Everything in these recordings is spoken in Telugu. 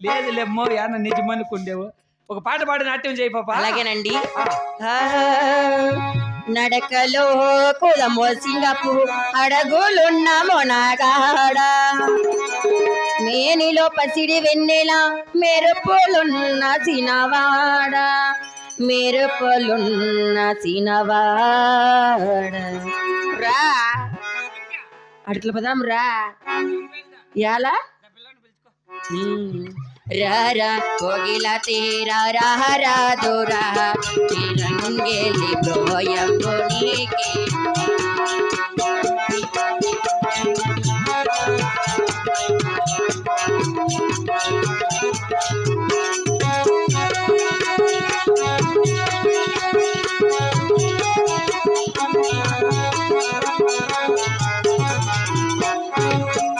లేదు లేమ్మో యాన నిజమనుకుండేవు ఒక పాట పాడి నాట్యం చేయి పాప. అలాగేనండి. నడకలో కులమో సింగపు అడగులున్న మొనగాడ మేనిలో పసిడి వెన్నెల మెరుపులున్న సినవాడ. మెరుపులున్న సినవాడ. రా. అట్లా పదాం రా. ఎలా రారా కోగిల తీరా రారా దూరా. తిరంగేలి బ్రోయంబు నీకే.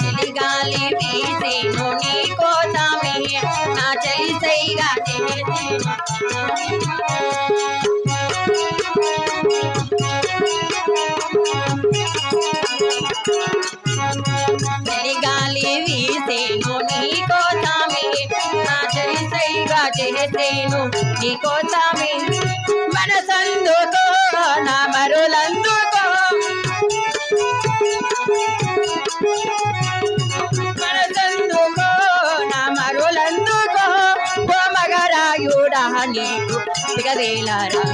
చలిగాలి వీసేను చేసేను చలిగాలి వీసేను నీ నా చలి మనసందుకో నా మరులందుకో నీకు దిగదేలారా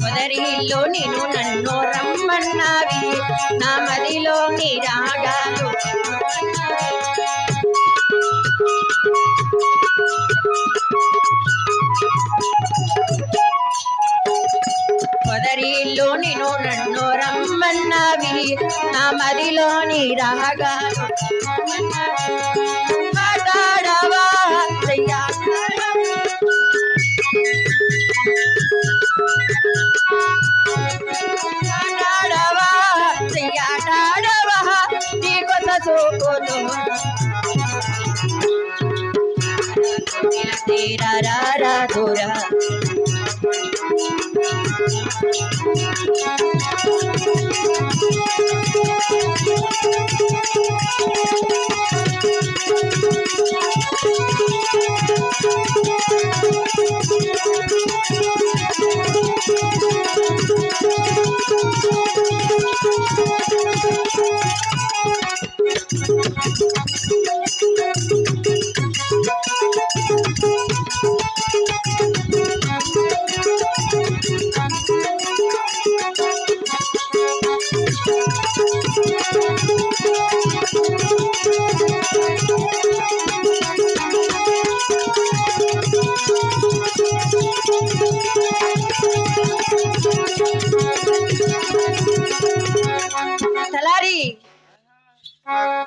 మొదరిలో నేను నన్ను రమ్మన్నావి నా మదిలో నీ రాగాలు మొదరిలో నేను నన్ను రమ్మన్నవి నా మదిలోని నీ రాగాలు మాట్లాడవా నీ కొత్త చూపులు తీరా రారా దూరా తలారి కమ్మలు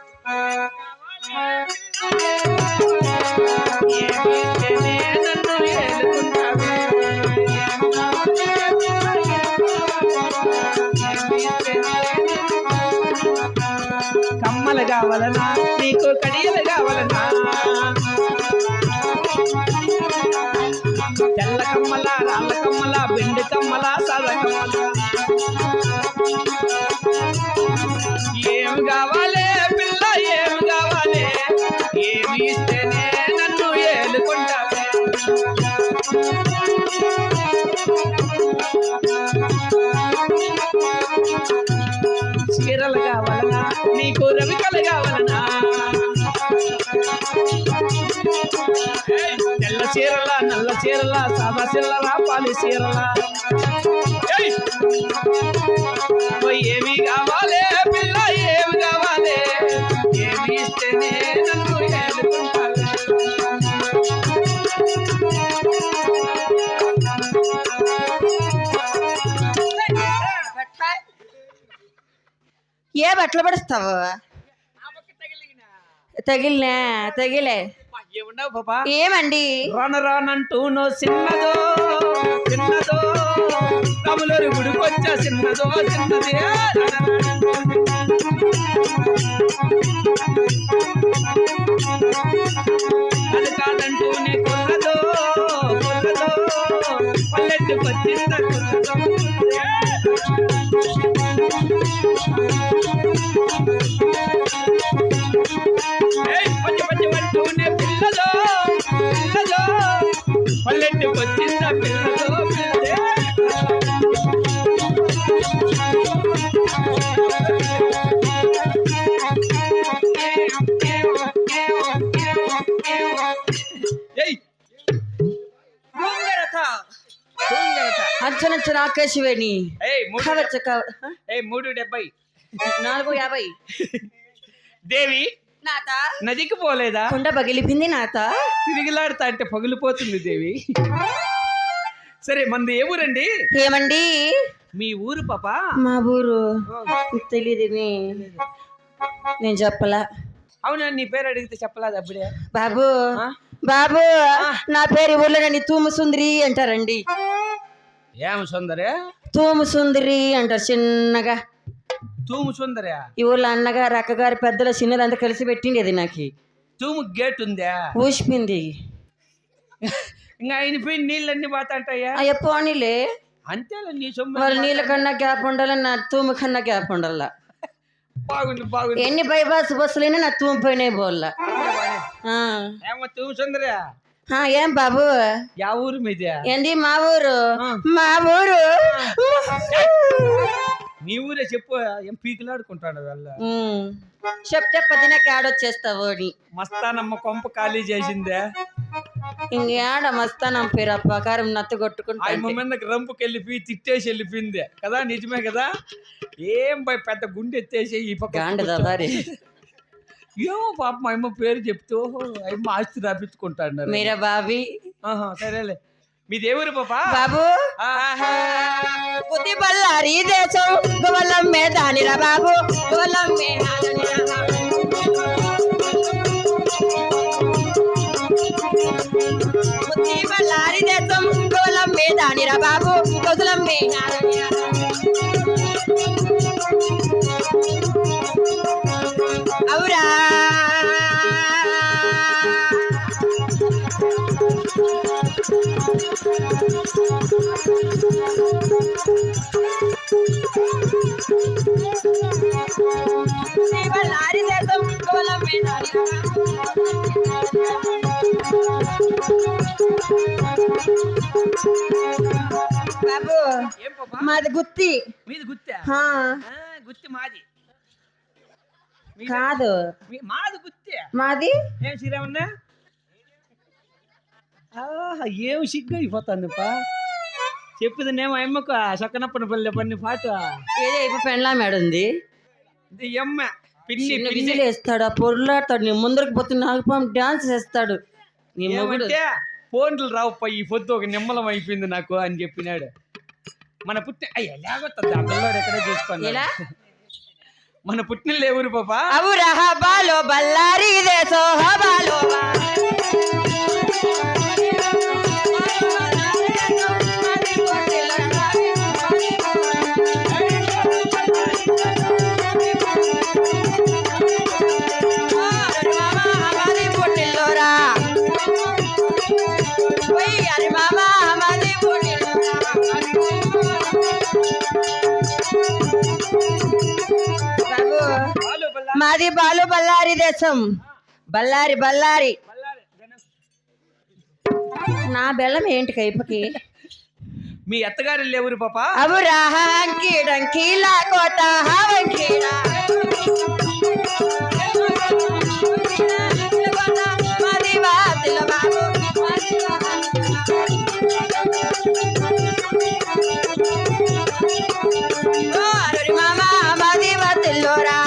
కావాలనా? నీకు కడియలు కావాలనా? చీరలు కావాలనా? నీకు రవికలు కావాలనా? తెల్ల చీరల నల్ల చీరల సాదా చీరల పాలి చీరల? ఏ బట్టలు పడుస్తావు? తగిలినా? తగిలే. ఏమున్నావు పాపా ఏమండి? రాన రానంటూనో చిన్నదో చిన్నదో కమలూరి గుడికొచ్చా చిన్నదో చిన్నదే అది కాదంటూ నీ కొల్లదో కొల్లదో. పల్లెట్టుకొచ్చింద పచ్చి అంచనంచన ఆకాశవేణి ఏయ్ మూడు డెబ్బై. నాలుగు యాభై. దేవి నదికి పోలేదా? కుండ పగిలిపింది నాత? తిరిగిలాడుతా అంటే పగిలిపోతుంది దేవి. సరే మంది ఏ ఊరండి? ఏమండి? మీ ఊరు పాప? మా ఊరు. తెలియదు నేను చెప్పలా. అవునా నీ పేరు అడిగితే చెప్పలేదు అప్పుడే? బాబు? బాబు నా పేరు ఊర్లో నన్ను తూము సుందరి అంటారండి. ఏం సుందరే? తూము సుందరి అంటారు చిన్నగా. తూము సుందరే. ఈ ఊర్లో అన్నగారు అక్కగారు పెద్దలు చిన్నదంతా కలిసి పెట్టింది అది నాకు. తూము గేట్ ఉందా? ఊసిపోయింది ఇంకా ఆయన పోయి నీళ్ళన్నీ పోతాంటాయా? అయ్య పోనీలే. అంతేలే నీ సొమ్ము వాళ్ళ నీళ్ళ కన్నా గ్యాప్ ఉండాలి? నా తూము కన్నా గ్యాప్ ఉండాల? బాగుంది బాగుంది. ఎన్ని బైపాస్ బస్సులైనా నా తూము పోయినే పోల్లా. ఏమో తూము సుందరే. ఏం బాబు? యా ఊరు మీదే. ఏంది మా ఊరు. మా ఊరు? మీ ఊరే చెప్పు ఏం పీకులాడుకుంటాడు వాళ్ళ. చెప్తే పదిన కాడొచ్చేస్తావు అని. మస్తానమ్మ కొంప ఖాళీ చేసిందే. ఇంకేడ మస్తానం పేరు ప్రకారం నత్త కొట్టుకుంటా ఆయన మీదకి రంపుకి వెళ్ళిపోయి తిట్టేసి వెళ్ళిపోయింది. కదా నిజమే కదా? ఏం భయ పెద్ద గుండె ఎత్తేసి ఈ పక్క గాండదా ఏమో పాప మా అమ్మ పేరు చెప్తూ అమ్మ ఆస్తి రాపించుకుంటాడు. మీరా బాబీ? ఆహా, సరేలే. మీది ఏ ఊరు పాప? బాబు. బుద్ధి బల్లారి దేశం గోవలమ్మే దానిరా బాబు. బాబు. బుద్ధి బల్లారి దేశం గోవలమ్మే దానిరా బాబు. హాలనిరా అవురా. బాబు మాది గుత్తి. మీది గుత్తా? గుత్తి మాది. మీది- కాదు మాది గుత్తి. మాది? ఏం శ్రీరామన్నా? ఏం సిగ్గు అయిపోతుంది పా. చెప్పుది నేమో అమ్మకు సొక్కనప్పని పల్లె పన్ని పాట. ఏదో ఇప్పుడు పెండ్లా మేడుంది ఇది ఎమ్మ పిన్ని విజిల్ వేస్తాడు ఆ పొరులాడతాడు నీ ముందరకు పోతే నాగపాం డాన్స్ చేస్తాడు నీ మొగుడు. ఫోన్లు రావుపా ఈ పొద్దు ఒక నిమ్మలం అయిపోయింది నాకు అని చెప్పినాడు. మన పుట్టిన అయ్యా లేకపోతుంది ఆ పిల్లోడు ఎక్కడే చూసుకోండి మన పుట్టిన ఊరు పాపా. అవురా బాలో బల్లారి మాది బాలు బల్లారి దేశం. బల్లారి బల్లారి. నా బెల్లం ఏంటి కైపకి? మీ అత్తగారి ఊరు పాపా? అవురా హంకి డంకీలా మామ మాది వాతిల్లోరా.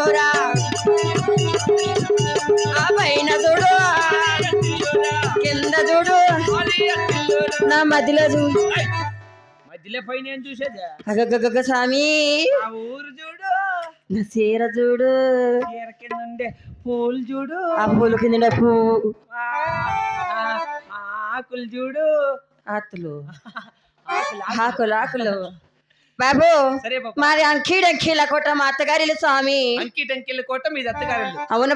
జోరా. ఆ పైన చూడు. కింద చూడు. నా మధ్యలో చూడు మధ్యలో స్వామి. ఊరు చూడు. చీర చూడు. పూలు చూడు. ఆ పూలు కింద ఆకులు చూడు. ఆకులు. ఆకులు ఆకులు. బాబు మాది అంకీడంకీల కోట మా అత్తగారి స్వామి. అంకీడంకీల కోట మీది అత్తగారి అవును